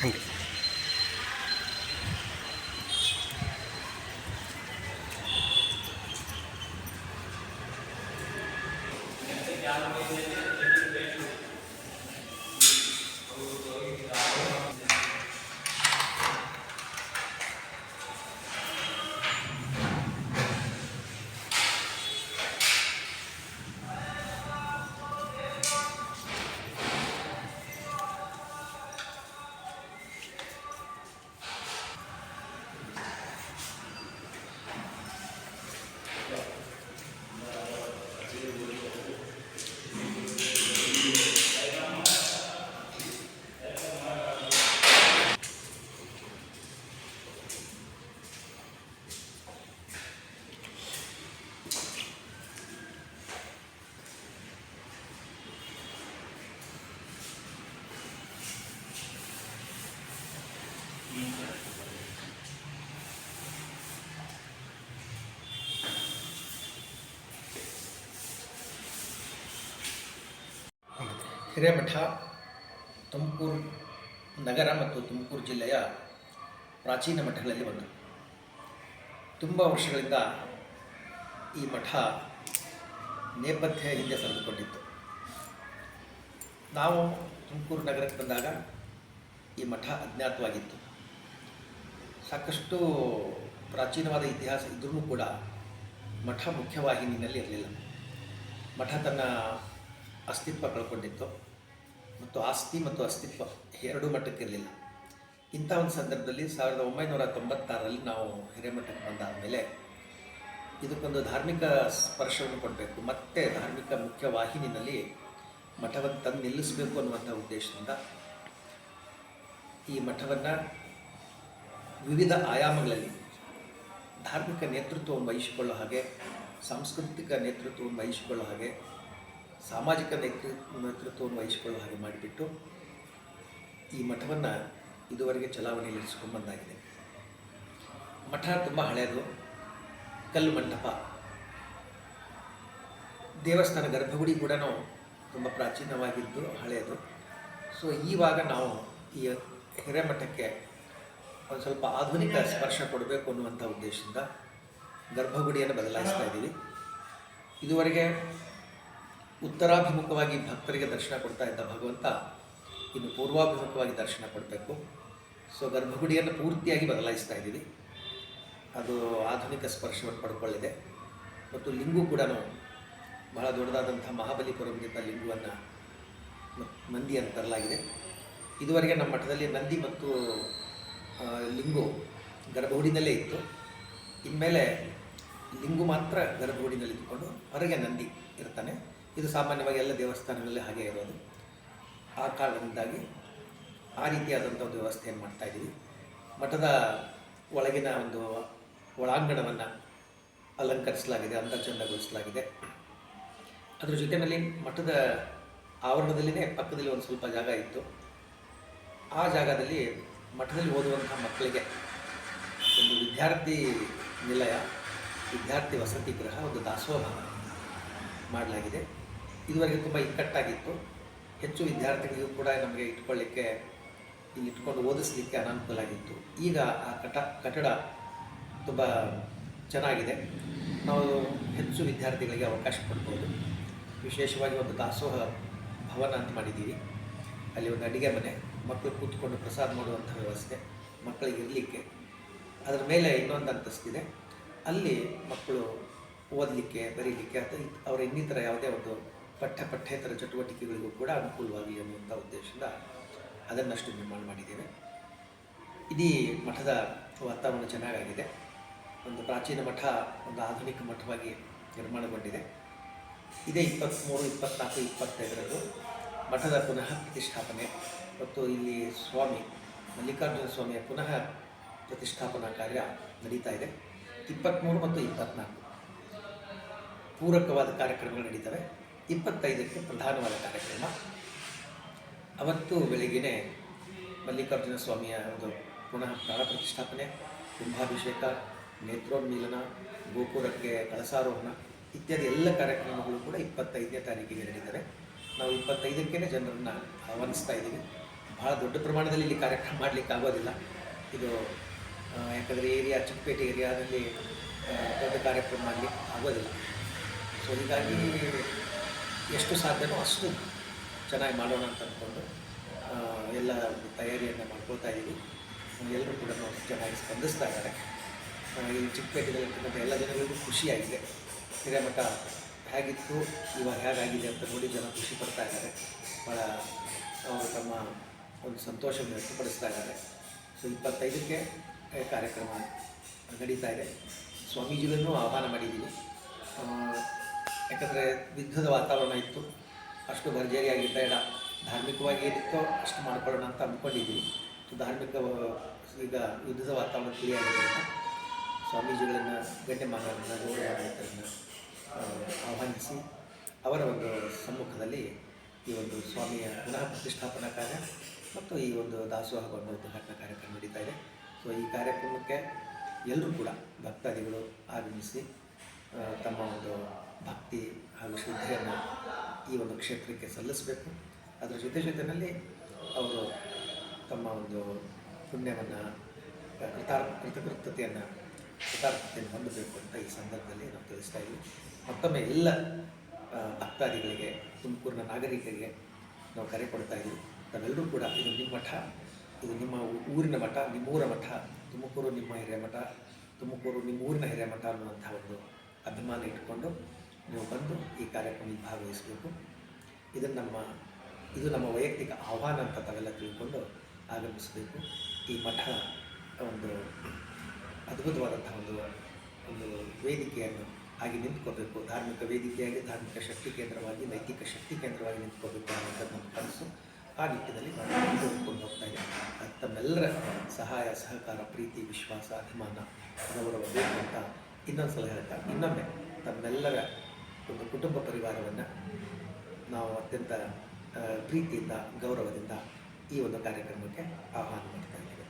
ಹಂಗೆ ಹಿರೇಮಠ, ತುಮಕೂರು ನಗರ ಮತ್ತು ತುಮಕೂರು ಜಿಲ್ಲೆಯ ಪ್ರಾಚೀನ ಮಠಗಳಲ್ಲಿ ಒಂದು. ತುಂಬ ವರ್ಷಗಳಿಂದ ಈ ಮಠ ನೇಪಥ್ಯ ಹಿಂದೆ ಸರಿದುಕೊಂಡಿತ್ತು. ನಾವು ತುಮಕೂರು ನಗರಕ್ಕೆ ಬಂದಾಗ ಈ ಮಠ ಅಜ್ಞಾತವಾಗಿತ್ತು. ಸಾಕಷ್ಟು ಪ್ರಾಚೀನವಾದ ಇತಿಹಾಸ ಇದ್ರೂ ಕೂಡ ಮಠ ಮುಖ್ಯವಾಹಿನಿಯಲ್ಲಿ ಇರಲಿಲ್ಲ. ಮಠ ತನ್ನ ಅಸ್ತಿತ್ವ ಕಳ್ಕೊಂಡಿತ್ತು. ಮತ್ತು ಆಸ್ತಿ ಮತ್ತು ಅಸ್ತಿತ್ವ ಎರಡೂ ಮಟ್ಟಕ್ಕಿರಲಿಲ್ಲ. ಇಂಥ ಒಂದು ಸಂದರ್ಭದಲ್ಲಿ ಸಾವಿರದ ಒಂಬೈನೂರ ತೊಂಬತ್ತಾರರಲ್ಲಿ ನಾವು ಹಿರೇಮಠಕ್ಕೆ ಬಂದಾದ ಮೇಲೆ ಇದಕ್ಕೊಂದು ಧಾರ್ಮಿಕ ಸ್ಪರ್ಶವನ್ನು ಕೊಡಬೇಕು. ಮತ್ತೆ ಧಾರ್ಮಿಕ ಮುಖ್ಯ ವಾಹಿನಿನಲ್ಲಿ ಮಠವನ್ನು ತಂದು ನಿಲ್ಲಿಸಬೇಕು ಅನ್ನುವಂಥ ಉದ್ದೇಶದಿಂದ ಈ ಮಠವನ್ನು ವಿವಿಧ ಆಯಾಮಗಳಲ್ಲಿ ಧಾರ್ಮಿಕ ನೇತೃತ್ವವನ್ನು ವಹಿಸಿಕೊಳ್ಳೋ ಹಾಗೆ, ಸಾಂಸ್ಕೃತಿಕ ನೇತೃತ್ವವನ್ನು ವಹಿಸಿಕೊಳ್ಳೋ ಹಾಗೆ ಸಾಮಾಜಿಕ ನೇತೃ, ನೇತೃತ್ವವನ್ನು ವಹಿಸಿಕೊಳ್ಳುವ ಹಾಗೆ ಮಾಡಿಬಿಟ್ಟು ಈ ಮಠವನ್ನು ಇದುವರೆಗೆ ಚಲಾವಣೆಯಲ್ಲಿ ಇರಿಸ್ಕೊಂಡು ಮಠ ತುಂಬ ಹಳೆಯದು ಕಲ್ಲು ಮಂಟಪ. ದೇವಸ್ಥಾನ ಗರ್ಭಗುಡಿ ಕೂಡ ತುಂಬ ಪ್ರಾಚೀನವಾಗಿದ್ದು ಹಳೆಯದು ಸೊ ಈವಾಗ ನಾವು ಈ ಹಿರೇಮಠಕ್ಕೆ ಒಂದು ಸ್ವಲ್ಪ ಆಧುನಿಕ ಸ್ಪರ್ಶ ಕೊಡಬೇಕು ಅನ್ನುವಂಥ ಉದ್ದೇಶದಿಂದ ಗರ್ಭಗುಡಿಯನ್ನು ಬದಲಾಯಿಸ್ತಾ ಇದ್ದೀವಿ. ಇದುವರೆಗೆ ಉತ್ತರಾಭಿಮುಖವಾಗಿ ಭಕ್ತರಿಗೆ ದರ್ಶನ ಕೊಡ್ತಾ ಇದ್ದ ಭಗವಂತ ಇನ್ನು ಪೂರ್ವಾಭಿಮುಖವಾಗಿ ದರ್ಶನ ಕೊಡಬೇಕು. ಸೊ ಗರ್ಭಗುಡಿಯನ್ನು ಪೂರ್ತಿಯಾಗಿ ಬದಲಾಯಿಸ್ತಾ ಇದ್ದೀವಿ. ಅದು ಆಧುನಿಕ ಸ್ಪರ್ಶವನ್ನು ಪಡ್ಕೊಳ್ಳಿದೆ. ಮತ್ತು ಲಿಂಗು ಕೂಡ ಬಹಳ ದೊಡ್ಡದಾದಂಥ ಮಹಾಬಲಿಪುರಂಗಿಂತ ಲಿಂಗುವನ್ನು ನಂದಿಯನ್ನು ತರಲಾಗಿದೆ. ಇದುವರೆಗೆ ನಮ್ಮ ಮಠದಲ್ಲಿ ನಂದಿ ಮತ್ತು ಲಿಂಗು ಗರ್ಭಗುಡಿನಲ್ಲೇ ಇತ್ತು. ಇನ್ಮೇಲೆ ಲಿಂಗು ಮಾತ್ರ ಗರ್ಭಗುಡಿನಲ್ಲಿ ಇದ್ದುಕೊಂಡು ಹೊರಗೆ ನಂದಿ ಇರ್ತಾನೆ. ಇದು ಸಾಮಾನ್ಯವಾಗಿ ಎಲ್ಲ ದೇವಸ್ಥಾನಗಳಲ್ಲಿ ಹಾಗೆ ಇರೋದು. ಆ ಕಾರಣದಿಂದಾಗಿ ಆ ರೀತಿಯಾದಂಥ ಒಂದು ವ್ಯವಸ್ಥೆಯನ್ನು ಮಾಡ್ತಾ ಇದ್ದೀವಿ. ಮಠದ ಒಳಗಿನ ಒಂದು ಒಳಾಂಗಣವನ್ನು ಅಲಂಕರಿಸಲಾಗಿದೆ ಅಂದ ಚಂದಗೊಳಿಸಲಾಗಿದೆ ಅದರ ಜೊತೆಯಲ್ಲಿ ಮಠದ ಆವರಣದಲ್ಲಿನೇ ಪಕ್ಕದಲ್ಲಿ ಒಂದು ಸ್ವಲ್ಪ ಜಾಗ ಇತ್ತು. ಆ ಜಾಗದಲ್ಲಿ ಮಠದಲ್ಲಿ ಓದುವಂಥ ಮಕ್ಕಳಿಗೆ ಒಂದು ವಿದ್ಯಾರ್ಥಿ ನಿಲಯ, ವಿದ್ಯಾರ್ಥಿ ವಸತಿ ಗೃಹ, ಒಂದು ದಾಸೋಹ ಮಾಡಲಾಗಿದೆ. ಇದುವರೆಗೆ ತುಂಬ ಇಕ್ಕಟ್ಟಾಗಿತ್ತು. ಹೆಚ್ಚು ವಿದ್ಯಾರ್ಥಿಗಳಿಗೂ ಕೂಡ ನಮಗೆ ಇಟ್ಕೊಳ್ಳಿಕ್ಕೆ, ಇಲ್ಲಿ ಇಟ್ಕೊಂಡು ಓದಿಸ್ಲಿಕ್ಕೆ ಅನಾನುಕೂಲ ಆಗಿತ್ತು. ಈಗ ಆ ಕಟ, ಕಟ್ಟಡ ತುಂಬ ಚೆನ್ನಾಗಿದೆ. ನಾವು ಹೆಚ್ಚು ವಿದ್ಯಾರ್ಥಿಗಳಿಗೆ ಅವಕಾಶ ಕೊಡ್ಬೋದು. ವಿಶೇಷವಾಗಿ ಒಂದು ದಾಸೋಹ ಭವನ ಅಂತ ಮಾಡಿದ್ದೀವಿ. ಅಲ್ಲಿ ಒಂದು ಅಡುಗೆ ಮನೆ ಮಕ್ಕಳು ಕೂತ್ಕೊಂಡು ಪ್ರಸಾದ ಮಾಡುವಂಥ ವ್ಯವಸ್ಥೆ, ಮಕ್ಕಳಿಗೆ ಇರಲಿಕ್ಕೆ. ಅದರ ಮೇಲೆ ಇನ್ನೊಂದು ಅಂತಸ್ತಿದೆ ಅಲ್ಲಿ ಮಕ್ಕಳು ಓದಲಿಕ್ಕೆ, ಬರೀಲಿಕ್ಕೆ ಅಥವಾ ಅವರ ಇನ್ನಿತರ ಯಾವುದೇ ಒಂದು ಪಠ್ಯ ಪಠ್ಯೇತರ ಚಟುವಟಿಕೆಗಳಿಗೂ ಕೂಡ ಅನುಕೂಲವಾಗಿ ಅನ್ನುವಂಥ ಉದ್ದೇಶದಿಂದ ಅದನ್ನಷ್ಟು ನಿರ್ಮಾಣ ಮಾಡಿದ್ದೇವೆ. ಇಡೀ ಮಠದ ವಾತಾವರಣ ಚೆನ್ನಾಗಾಗಿದೆ. ಒಂದು ಪ್ರಾಚೀನ ಮಠ, ಒಂದು ಆಧುನಿಕ ಮಠವಾಗಿ ನಿರ್ಮಾಣಗೊಂಡಿದೆ. ಇದೇ ಇಪ್ಪತ್ತ್ಮೂರು, ಇಪ್ಪತ್ತ್ನಾಲ್ಕು, ಇಪ್ಪತ್ತೈದರಂದು ಮಠದ ಪುನಃ ಪ್ರತಿಷ್ಠಾಪನೆ ಮತ್ತು ಇಲ್ಲಿ ಸ್ವಾಮಿ, ಮಲ್ಲಿಕಾರ್ಜುನ ಸ್ವಾಮಿಯ ಪುನಃ ಪ್ರತಿಷ್ಠಾಪನಾ ಕಾರ್ಯ ನಡೀತಾ ಇದೆ. ಇಪ್ಪತ್ತ್ಮೂರು ಮತ್ತು ಇಪ್ಪತ್ತ್ನಾಲ್ಕು ಪೂರಕವಾದ ಕಾರ್ಯಕ್ರಮಗಳು ನಡೀತವೆ. ಇಪ್ಪತ್ತೈದಕ್ಕೆ ಪ್ರಧಾನವಾದ ಕಾರ್ಯಕ್ರಮ. ಅವತ್ತು ಬೆಳಿಗ್ಗೆನೇ ಮಲ್ಲಿಕಾರ್ಜುನ ಸ್ವಾಮಿಯ ಒಂದು ಪುನಃ ಪ್ರಾಣ ಪ್ರತಿಷ್ಠಾಪನೆ, ಕುಂಭಾಭಿಷೇಕ, ನೇತ್ರೋನ್ಮೀಲನ, ಗೋಪುರಕ್ಕೆ ಕಳಸಾರೋಹಣ ಇತ್ಯಾದಿ ಎಲ್ಲ ಕಾರ್ಯಕ್ರಮಗಳು ಕೂಡ ಇಪ್ಪತ್ತೈದನೇ ತಾರೀಕಿಗೆ ನಡೀತವೆ. ನಾವು ಇಪ್ಪತ್ತೈದಕ್ಕೇ ಜನರನ್ನು ಆಹ್ವಾನಿಸ್ತಾ ಇದ್ದೀವಿ. ಭಾಳ ದೊಡ್ಡ ಪ್ರಮಾಣದಲ್ಲಿ ಇಲ್ಲಿ ಕಾರ್ಯಕ್ರಮ ಮಾಡಲಿಕ್ಕೆ ಆಗೋದಿಲ್ಲ. ಇದು ಯಾಕಂದರೆ ಏರಿಯಾ, ಚಿಕ್ಕಪೇಟೆ ಏರಿಯಾದಲ್ಲಿ ದೊಡ್ಡ ಕಾರ್ಯಕ್ರಮ ಮಾಡಲಿಕ್ಕೆ ಆಗೋದಿಲ್ಲ. ಸೊ ಹೀಗಾಗಿ ಎಷ್ಟು ಸಾಧ್ಯವೋ ಅಷ್ಟು ಚೆನ್ನಾಗಿ ಮಾಡೋಣ ಅಂತ ಅಂದ್ಕೊಂಡು ಎಲ್ಲ ಒಂದು ತಯಾರಿಯನ್ನು ಮಾಡ್ಕೊಳ್ತಾ ಇದ್ದೀವಿ. ಎಲ್ಲರೂ ಕೂಡ ಚೆನ್ನಾಗಿ ಸ್ಪಂದಿಸ್ತಾ ಇದ್ದಾರೆ. ಈ ಚಿಕ್ಕಪೇಟೆಯಲ್ಲಿ ಎಲ್ಲ ಜನಗಳಿಗೂ ಖುಷಿಯಾಗಿದೆ ಹಿರೇಮಠ ಹೇಗಿತ್ತು, ಇವಾಗ ಹೇಗಾಗಿದೆ ಅಂತ ನೋಡಿ ಜನ ಖುಷಿ ಪಡ್ತಾ ಇದ್ದಾರೆ. ಭಾಳ ಅವರು ತಮ್ಮ ಒಂದು ಸಂತೋಷವನ್ನು ವ್ಯಕ್ತಪಡಿಸ್ತಾ ಇದ್ದಾರೆ. ಸೊ, ಇಪ್ಪತ್ತೈದಕ್ಕೆ ಕಾರ್ಯಕ್ರಮ ನಡೀತಾ ಇದೆ. ಸ್ವಾಮೀಜಿಗಳನ್ನು ಆಹ್ವಾನ ಮಾಡಿದ್ದೀವಿ ಯಾಕಂದರೆ ಯುದ್ಧದ ವಾತಾವರಣ ಇತ್ತು. ಅಷ್ಟು ಭರ್ಜರಿಯಾಗಿ ಬೇಡ ಧಾರ್ಮಿಕವಾಗಿ ಏನಿತ್ತೋ ಅಷ್ಟು ಮಾಡ್ಕೊಳ್ಳೋಣ ಅಂತ ಅಂದ್ಕೊಂಡಿದ್ದೀವಿ ಧಾರ್ಮಿಕ, ಈಗ ಯುದ್ಧದ ವಾತಾವರಣ ತಿಳಿಯಾಗಿದ್ದರಿಂದ ಸ್ವಾಮೀಜಿಗಳನ್ನು ಗಣ್ಯಮಾನರನ್ನು ಗೌರವಾನ್ವಿತರನ್ನು ಆಹ್ವಾನಿಸಿ ಅವರ ಒಂದು ಸಮ್ಮುಖದಲ್ಲಿ ಈ ಒಂದು ಸ್ವಾಮಿಯ ಪುನಃ ಪ್ರತಿಷ್ಠಾಪನಾ ಕಾರ್ಯ ಮತ್ತು ಈ ಒಂದು ದಾಸೋಹವನ್ನು ಉದ್ಘಾಟನಾ ಕಾರ್ಯಕ್ರಮ ನಡೀತಾ ಇದೆ. ಸೊ ಈ ಕಾರ್ಯಕ್ರಮಕ್ಕೆ ಎಲ್ಲರೂ ಕೂಡ ಭಕ್ತಾದಿಗಳು ಆಗಮಿಸಿ ತಮ್ಮ ಒಂದು ಭಕ್ತಿ ಹಾಗೂ ಶ್ರದ್ಧೆಯನ್ನು ಈ ಒಂದು ಕ್ಷೇತ್ರಕ್ಕೆ ಸಲ್ಲಿಸಬೇಕು. ಅದರ ಜೊತೆ ಜೊತೆಯಲ್ಲಿ ಅವರು ತಮ್ಮ ಒಂದು ಪುಣ್ಯವನ್ನು ಕೃತಾರ್ ಕೃತಕೃತತೆಯನ್ನು ಕೃತಾರ್ಥತೆಯನ್ನು ಹೊಂದಬೇಕು ಅಂತ ಈ ಸಂದರ್ಭದಲ್ಲಿ ನಾವು ತಿಳಿಸ್ತಾ ಇದ್ದೀವಿ ಮತ್ತೊಮ್ಮೆ ಎಲ್ಲ ಭಕ್ತಾದಿಗಳಿಗೆ, ತುಮಕೂರಿನ ನಾಗರಿಕರಿಗೆ ನಾವು ಕರೆ ಕೊಡ್ತಾ ಇದ್ದೀವಿ. ತಾವೆಲ್ಲರೂ ಕೂಡ ಇದು ನಿಮ್ಮ ಮಠ, ಇದು ನಿಮ್ಮ ಊರಿನ ಮಠ, ನಿಮ್ಮೂರ ಮಠ, ತುಮಕೂರು ನಿಮ್ಮ ಹಿರೇಮಠ ತುಮಕೂರು ನಿಮ್ಮ ಊರಿನ ಹಿರೇಮಠ ಅನ್ನುವಂಥ ಒಂದು ಅಭಿಮಾನ ಇಟ್ಕೊಂಡು ನೀವು ಬಂದು ಈ ಕಾರ್ಯಕ್ರಮದಲ್ಲಿ ಭಾಗವಹಿಸಬೇಕು. ಇದನ್ನು ನಮ್ಮ, ಇದು ನಮ್ಮ ವೈಯಕ್ತಿಕ ಆಹ್ವಾನ ಅಂತ ತಾವೆಲ್ಲ ತಿಳ್ಕೊಂಡು ಆಗಮಿಸಬೇಕು. ಈ ಮಠ ಒಂದು ಅದ್ಭುತವಾದಂಥ ಒಂದು ಒಂದು ವೇದಿಕೆಯನ್ನು ಆಗಿ ನಿಂತ್ಕೋಬೇಕು. ಧಾರ್ಮಿಕ ವೇದಿಕೆಯಾಗಿ, ಧಾರ್ಮಿಕ ಶಕ್ತಿ ಕೇಂದ್ರವಾಗಿ, ನೈತಿಕ ಶಕ್ತಿ ಕೇಂದ್ರವಾಗಿ ನಿಂತ್ಕೋಬೇಕು ಅನ್ನೋದು ನಮ್ಮ ಕನಸು. ಆ ನಿಟ್ಟಿನಲ್ಲಿ ನಾನು ಹೋಗ್ತಾ ಇದ್ದೀನಿ ತಮ್ಮೆಲ್ಲರ ಸಹಾಯ, ಸಹಕಾರ, ಪ್ರೀತಿ, ವಿಶ್ವಾಸ, ಅಭಿಮಾನ ಗೌರವ ಬೇಕು ಅಂತ ಇನ್ನೊಂದು ಸಲ ಹೇಳ್ತಾ ಇನ್ನೊಮ್ಮೆ ತಮ್ಮೆಲ್ಲರ ಒಂದು ಕುಟುಂಬ ಪರಿವಾರವನ್ನು ನಾವು ಅತ್ಯಂತ ಪ್ರೀತಿಯಿಂದ ಗೌರವದಿಂದ ಈ ಒಂದು ಕಾರ್ಯಕ್ರಮಕ್ಕೆ ಆಹ್ವಾನ ಮಾಡ್ತಾ ಇದ್ದೇವೆ.